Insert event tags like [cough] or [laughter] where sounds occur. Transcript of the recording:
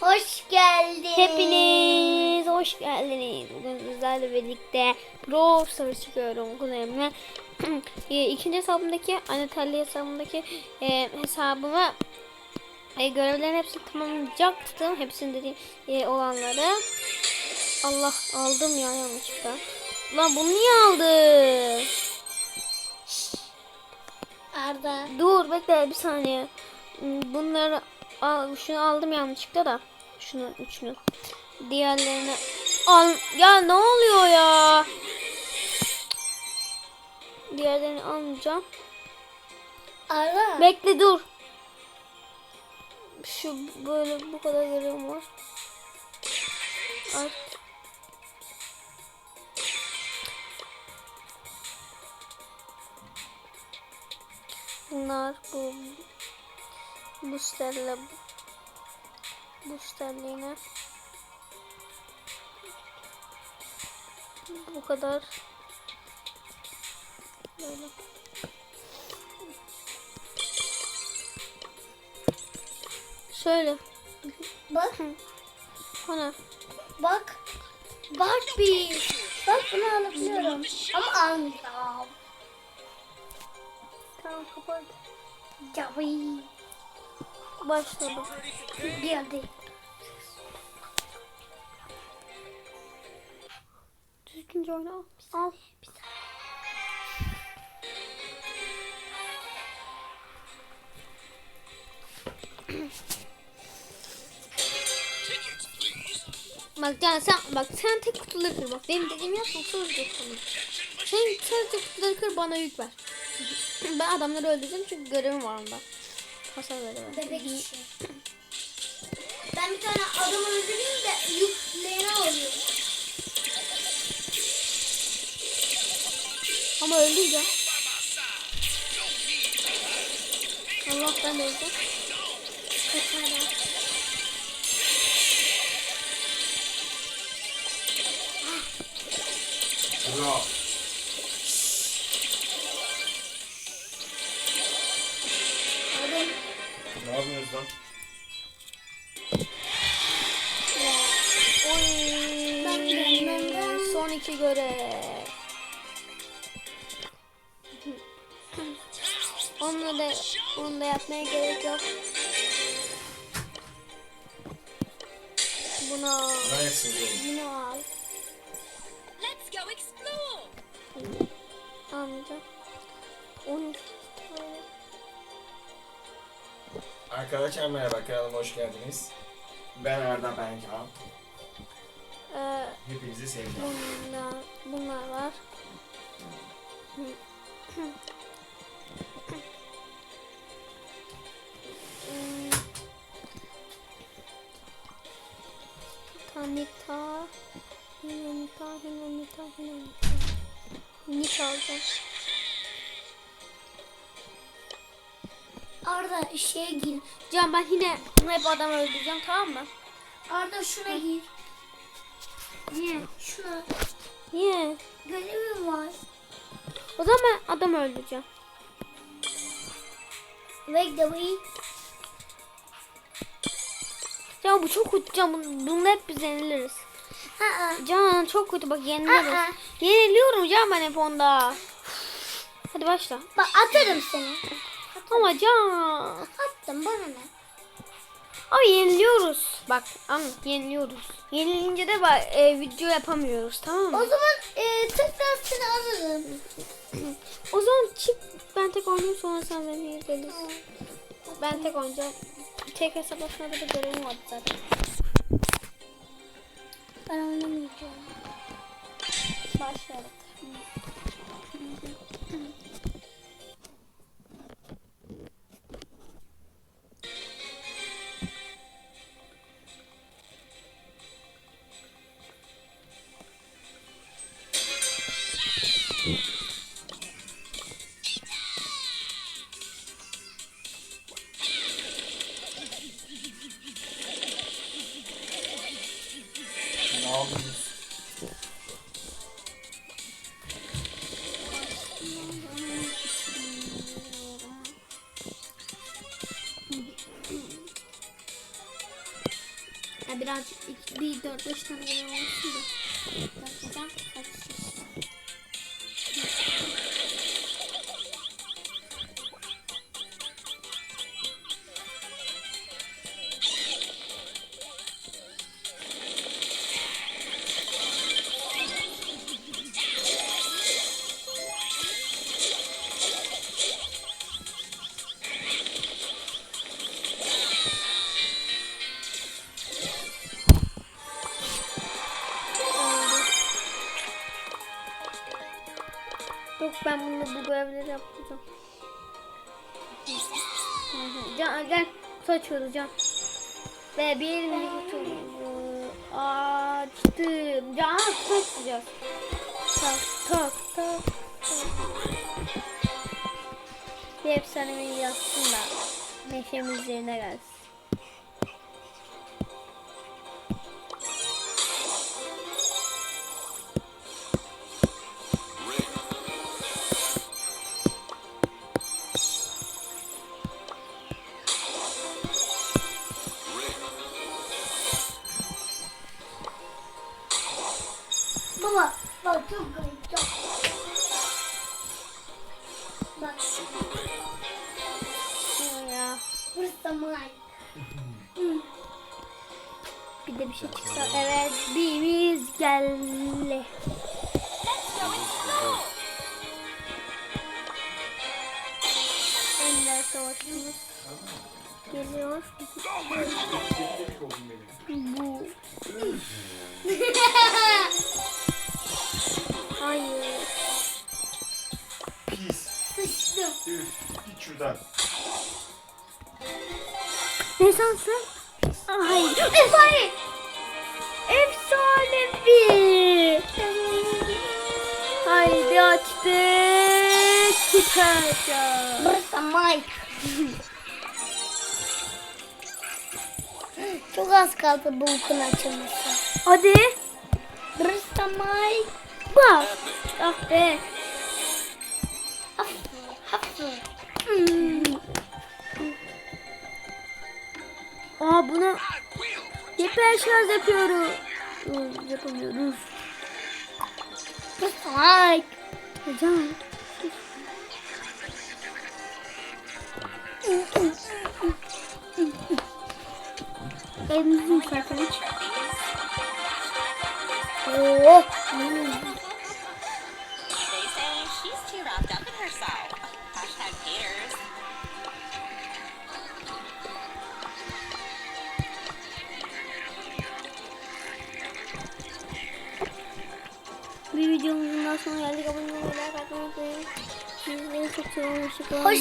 Hoş geldin. Hepiniz hoş geldiniz. Bugün sizlerle birlikte Brawl Stars çıkıyorum kuzenimle. [clears throat] E, İkinci hesabımdaki, Anatelli hesabımdaki e, hesabımı e, görevlerin hepsini tamamlayacaktım. Hepsini dediğim e, olanları. Allah aldım ya yanlışlıkla. Lan bunu niye aldı? Arda. Dur bekle bir saniye. Hmm, Bunları al, şunu aldım yanlışlıkla da. Şunu üçünü. Diğerlerini al. Ya ne oluyor ya? Diğerlerini almayacağım. Arda. Bekle dur. Şu böyle bu kadar görevim var. At. Bunlar bu bu sterle bu sterliğine bu kadar böyle şöyle Bak. Ana. Bak. Bak bir. Bak bunu alabiliyorum. Ama almayacağım. Tamam kapat. Cavi. Başladım. Geldi. Düzgünce oyna. Al. Bak Can sen bak sen tek kutuları kır bak benim dediğimi yapma sadece kutuları. Sen sadece kutuları kır bana yük ver. ben adamları öldüreceğim çünkü görevim var onda. Hasar veremem. Bebek işi. Ben bir tane adam öldüreyim de yüklerini alıyorum. Ama öldüydü. Allah ben de öldüm. Kaçara. Ne yapıyorsun lan? Oy. Son iki görev. Onunla da onu da yapmaya gerek yok. Bunu al. Bunu al. Let's go explore. Almayacağım. 12 Arkadaşlar merhaba kanalıma hoş geldiniz. Ben Arda Benkan. Ee, Hepinizi seviyorum. bunlar, bunlar var. Tanita, Hinamita, Hinamita, Hinamita. Nik alacağım. Arda şeye gir. Can ben yine hep adam öldüreceğim tamam mı? Arda şuna gir. Niye? Şuna. Niye? Görevim var. O zaman ben adam öldüreceğim. Bekle bir. Ya bu çok kötü Can. Bunu, bunu hep biz yeniliriz. Ha Can çok kötü bak yeniliriz. Aa. Yeniliyorum Can ben hep onda. Hadi başla. Bak atarım seni. Ama Can. Attım bana ne? Ama yeniliyoruz. Bak anladın yeniliyoruz. Yenilince de bak, e, video yapamıyoruz tamam O mı? zaman e, tekrar seni alırım. O zaman çık ben tek oynayayım sonra sen beni gelirsin. Ben tek oynayacağım. Tek hesap atmada bir görevim vardı zaten. Ben oynamayacağım. Başlayalım. Bir dört beş tane olsun da. Gerçekten Yok ben bunu bu görevleri yapacağım. Can gel kutu açıyoruz can. Ve bir kutu açtım. Can kutu açacağız. Tak tak tak. tak. Bir efsanevi yazsın da neşemiz yerine gelsin. Çok garip çok. Bak ya. burası da Mike. Bir de bir şey çıksa. Evet biz geldi. Ender savaşımız geliyor. Bu. Hayır. Pis. Sıçtım. Üf. Git şuradan. Ne sansın? Hayır. Efsane. Efsane bir. Haydi açtık. Çıkacağız. Burası da Mike. çok az kaldı bu okun açılması. Hadi. Burası da Mike. Bak. Ah be. Hafif. Hmm. Aa bunu hiper şarj yapıyoruz. Yapamıyoruz. Mike. Hocam. Elimizin sayfını çık. Daha sonuna geldik. Abone olmayı, like atmayı unutmayın. Sizleri çok seviyorum. Hoşçakalın. Hoş